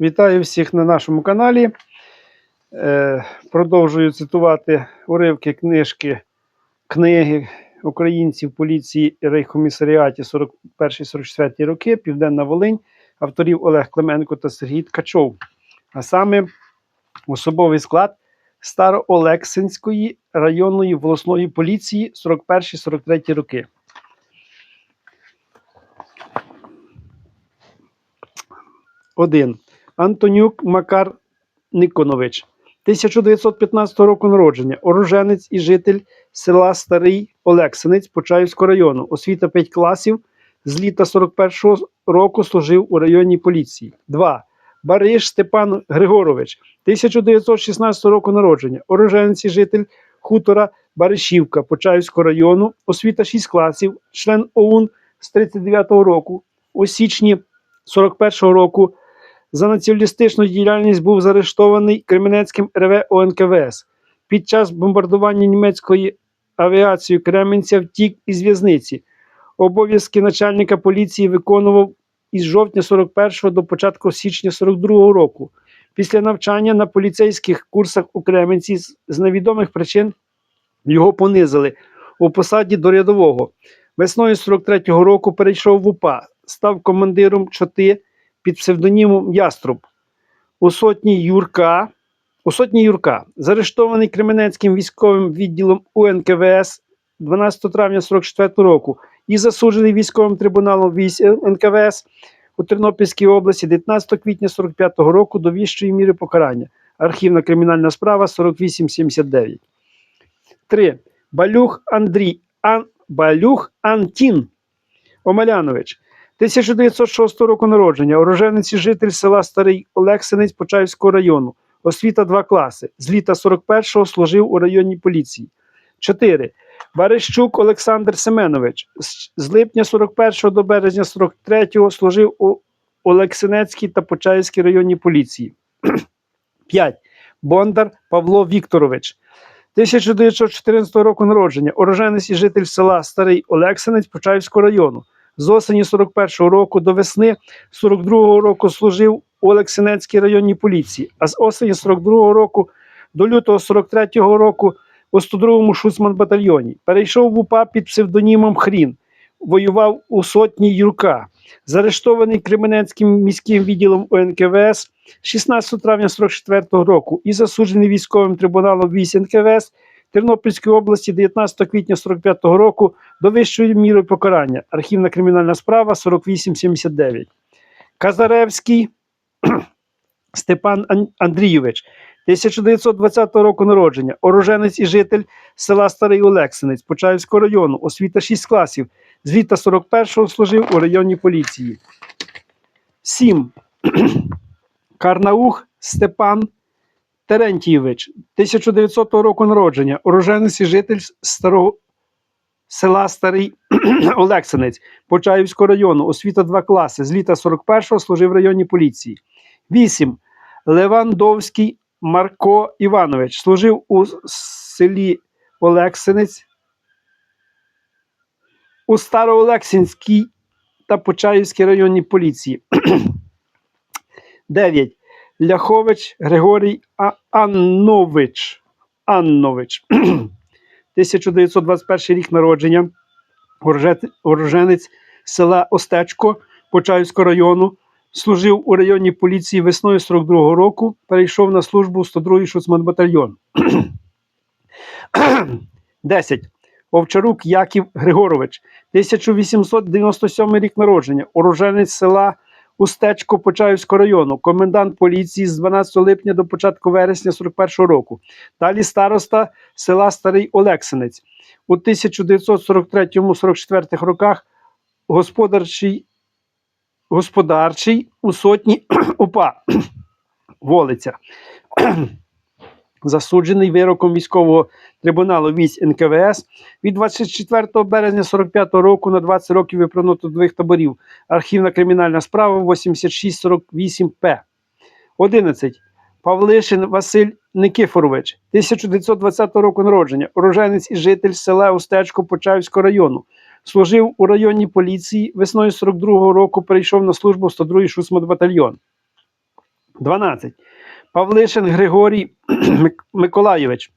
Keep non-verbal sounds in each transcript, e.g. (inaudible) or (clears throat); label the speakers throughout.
Speaker 1: Вітаю всіх на нашому каналі. Е, продовжую цитувати уривки книжки книги українців поліції і рейхкомісаріаті 41-44 роки, Південна Волинь, авторів Олег Клименко та Сергій Ткачов. А саме особовий склад Староолексинської районної волосної поліції 41-43 роки. Один. Антонюк Макар Никонович, 1915 року народження, оруженець і житель села Старий Олексинець Почаївського району. Освіта 5 класів. З літа 41-го року служив у районній поліції. 2. Бариш Степан Григорович, 1916 року народження, оруженець і житель хутора Баришівка Почаївського району. Освіта 6 класів, член ОУН з 39-го року. У січні 41-го року за націоналістичну діяльність був заарештований Кременецьким РВ ОНКВС. Під час бомбардування німецької авіації Кременця втік із в'язниці. Обов'язки начальника поліції виконував із жовтня 41 до початку січня 42 року. Після навчання на поліцейських курсах у Кременці з з невідомих причин його понизили у посаді до рядового. Весною 43-го року перейшов в УПА, став командиром чоти під псевдонімом Яструб. У сотні Юрка, у сотні Юрка, заарештований Кременецьким військовим відділом УНКВС 12 травня 44 року і засуджений військовим трибуналом військ НКВС у Тернопільській області 19 квітня 45 року до віщої міри покарання. Архівна кримінальна справа 4879. 3. Балюх Андрій Ан, Балюх Антін Омелянович. 1906 року народження, уроженець і житель села Старий Олексинець Почаївського району. Освіта 2 класи. З літа 41-го служив у районній поліції. 4. Барищук Олександр Семенович. З- липня 41 до березня 43-го служив у Олексинецькій та Почаївській районній поліції. (clears throat) 5. Бондар Павло Вікторович. 1914 року народження, уроженець і житель села Старий Олексинець Почаївського району. З осені 41-го року до весни 42-го року служив у Олексинецькій районній поліції, а з осені 42-го року до лютого 43-го року у 102-му шуцман батальйоні. Перейшов в УПА під псевдонімом Хрін, воював у сотні Юрка. Заарештований Кременецьким міським відділом УНКВС 16 травня 44-го року і засуджений військовим трибуналом військ НКВС Тернопільської області 19 квітня 45 року до вищої міри покарання. Архівна кримінальна справа 4879. Казаревський (clears throat) Степан Андрійович, 1920 року народження, оруженець і житель села Старий Олексинець Почаївського району, освіта 6 класів. З літа 41-го служив у районній поліції. 7. (clears throat) Карнаух Степан Терентійович, 1900 року народження, уроженець і житель старого села Старий (clears throat) Олексинець Почаївського району, освіта 2 класи. З літа 41-го служив в районній поліції. 8. Левандовський Марко Іванович служив у селі Олексинець у Староолексинській та Почаївській районній поліції. (clears throat) 9. Ляхович Григорій Аннович. Аннович. (clears throat) 1921 рік народження. Орже- села Остечко Почаївського району. Служив у районній поліції весною 42-го року. Перейшов на службу у 102-й шуцманбатальйон. 10. Овчарук Яків Григорович, 1897 рік народження, уроженець села Устечко Почаївського району, комендант поліції з 12 липня до початку вересня 41 року. Далі староста села Старий Олексинець. У 1943-44 роках господарчий, господарчий у сотні (clears throat) УПА Волиця. Засуджений вироком військового трибуналу військ НКВС від 24 березня 45 року на 20 років виправно трудових таборів. Архівна кримінальна справа 8648П. 11. Павлишин Василь Никифорович, 1920 року народження, уроженець і житель села Устечко Почаївського району. Служив у районній поліції. Весною 42-го року перейшов на службу в 102-й шусмат батальйон. 12. Павлишин Григорій (clears throat) Мик- Миколайович,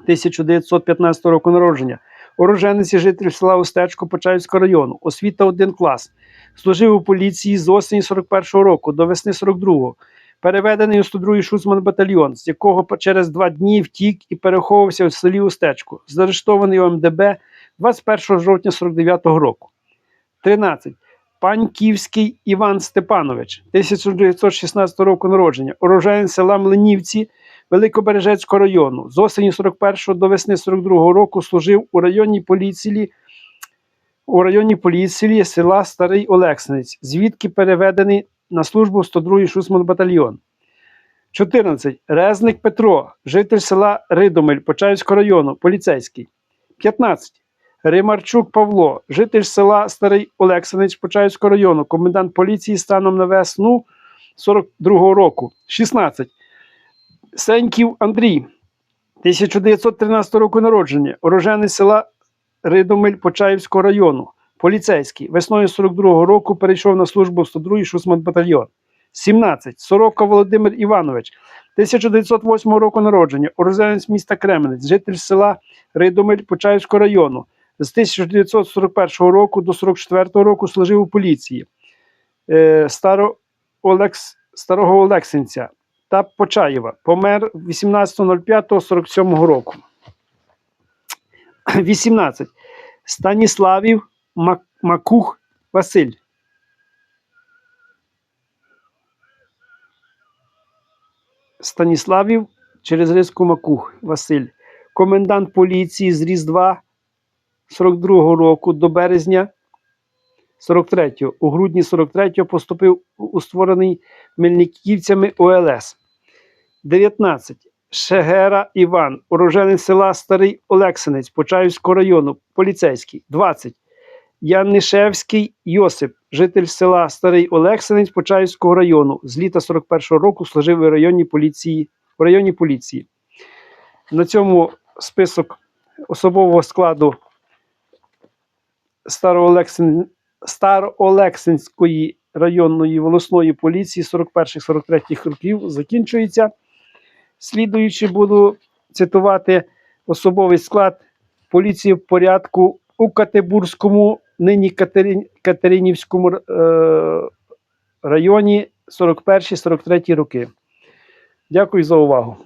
Speaker 1: 1915 року народження. Уроженець і житель села Устечко Почаївського району. Освіта 1 клас. Служив у поліції з осені 41-го року до весни 42-го. Переведений у 102-й Шуцман батальйон, з якого через два дні втік і переховувався в селі Устечко. Заарештований у МДБ 21 жовтня 49-го року. 13. Паньківський Іван Степанович, 1916 року народження, уроженець села Млинівці Великобережецького району. З осені 41 до весни 42 року служив у районній поліції у районній поліції села Старий Олексинець, звідки переведений на службу 102-й Шусман батальйон. 14. Резник Петро, житель села Ридомель Почаївського району, поліцейський. 15. Римарчук Павло, житель села Старий Олексинець Почаївського району, комендант поліції станом на весну 42-го року. 16. Сеньків Андрій, 1913 року народження, уроженець села Ридомель Почаївського району, поліцейський. Весною 42-го року перейшов на службу в 102-й Шусман батальйон. 17. Сорока Володимир Іванович, 1908 року народження, уроженець міста Кременець, житель села Ридомель Почаївського району. З 1941 року до 44 року служив у поліції е, Старо Олекс, Старого Олексинця та Почаєва. Помер 18.05.47 року. (clears throat) 18. Станіславів Мак- Макух Василь. Станіславів через риску Макух Василь. Комендант поліції з Різдва 42-го року до березня 43-го. У грудні 43-го поступив у створений мельниківцями ОЛС. 19. Шегера Іван, уроженець села Старий Олексинець Почаївського району, поліцейський. 20. Яннишевський Йосип, житель села Старий Олексинець Почаївського району. З літа 41-го року служив у районній поліції. У районній поліції. На цьому список особового складу Староолексин... Староолексинської районної волосної поліції 41-43 років закінчується. Слідуючи, буду цитувати особовий склад поліції в порядку у Катебурзькому, нині Катерин... Катеринівському е... районі 41-43 роки. Дякую за увагу.